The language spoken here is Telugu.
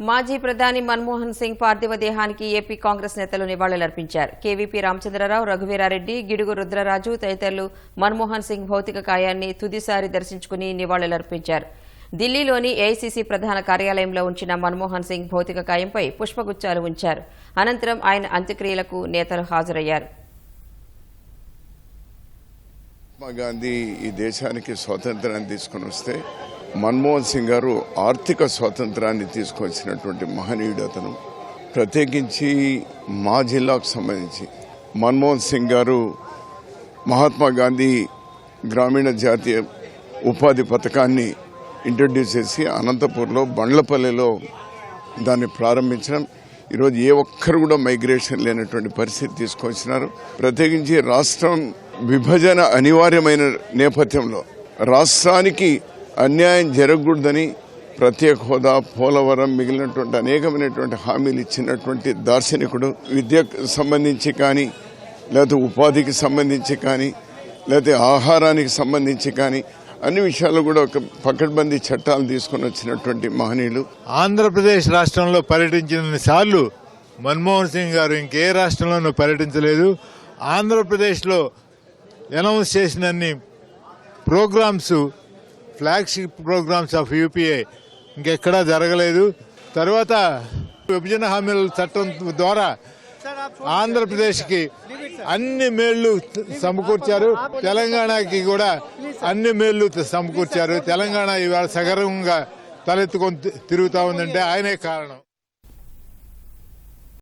మాజీ ప్రధాని మన్మోహన్ సింగ్ పార్థివ దేహానికి ఏపీ కాంగ్రెస్ నేతలు నివాళులర్పించారు. కేవీపీ రామచంద్రరావు రఘువీరారెడ్డి గిడుగు రుద్రరాజు తదితరులు మన్మోహన్ సింగ్ భౌతిక కాయాన్ని తుదిసారి దర్శించుకుని నివాళులర్పించారు. ఢిల్లీలోని ఏఐసీసీ ప్రధాన కార్యాలయంలో ఉంచిన మన్మోహన్ సింగ్ భౌతిక కాయంపై పుష్పగుచ్చాలు ఉంచారు. అనంతరం ఆయన అంత్యక్రియలకు నేతలు హాజరయ్యారు. మహాత్మా గాంధీ ఈ దేశానికి స్వాతంత్రాన్ని తీసుకుని వస్తే మన్మోహన్ సింగ్ గారు ఆర్థిక స్వాతంత్రాన్ని తీసుకొచ్చినటువంటి మహనీయుడు అతను. ప్రత్యేకించి మా జిల్లాకు సంబంధించి మన్మోహన్ సింగ్ గారు మహాత్మా గాంధీ గ్రామీణ జాతీయ ఉపాధి పథకాన్ని ఇంట్రడ్యూస్ చేసి అనంతపూర్లో బండ్లపల్లిలో దాన్ని ప్రారంభించడం. ఈరోజు ఏ ఒక్కరు కూడా మైగ్రేషన్ లేనటువంటి పరిస్థితి తీసుకొచ్చినారు. ప్రత్యేకించి రాష్ట్రం విభజన అనివార్యమైన నేపథ్యంలో రాష్ట్రానికి అన్యాయం జరగకూడదని ప్రత్యేక హోదా పోలవరం మిగిలినటువంటి అనేకమైనటువంటి హామీలు ఇచ్చినటువంటి దార్శనికుడు విద్యకు సంబంధించి కానీ లేకపోతే ఉపాధికి సంబంధించి కానీ లేకపోతే ఆహారానికి సంబంధించి కానీ అన్ని విషయాల్లో కూడా ఒక పకడ్బందీ చట్టాలు తీసుకుని వచ్చినటువంటి మహనీయులు. ఆంధ్రప్రదేశ్ రాష్ట్రంలో పర్యటించిన సార్లు మన్మోహన్ సింగ్ గారు ఇంకే రాష్ట్రంలోనూ పర్యటించలేదు. ఆంధ్రప్రదేశ్లో announce చేసినన్ని programmes flagship programmes of UPA ఇంకెక్కడా జరగలేదు. తర్వాత విభజన హామీల చట్టం ద్వారా ఆంధ్రప్రదేశ్కి అన్ని మేళ్ళు సమకూర్చారు. తెలంగాణకి కూడా అన్ని మేళ్ళు సమకూర్చారు. తెలంగాణ ఇవాళ సగర్వంగా తలెత్తుకొని తిరుగుతా ఉందంటే ఆయనే కారణం.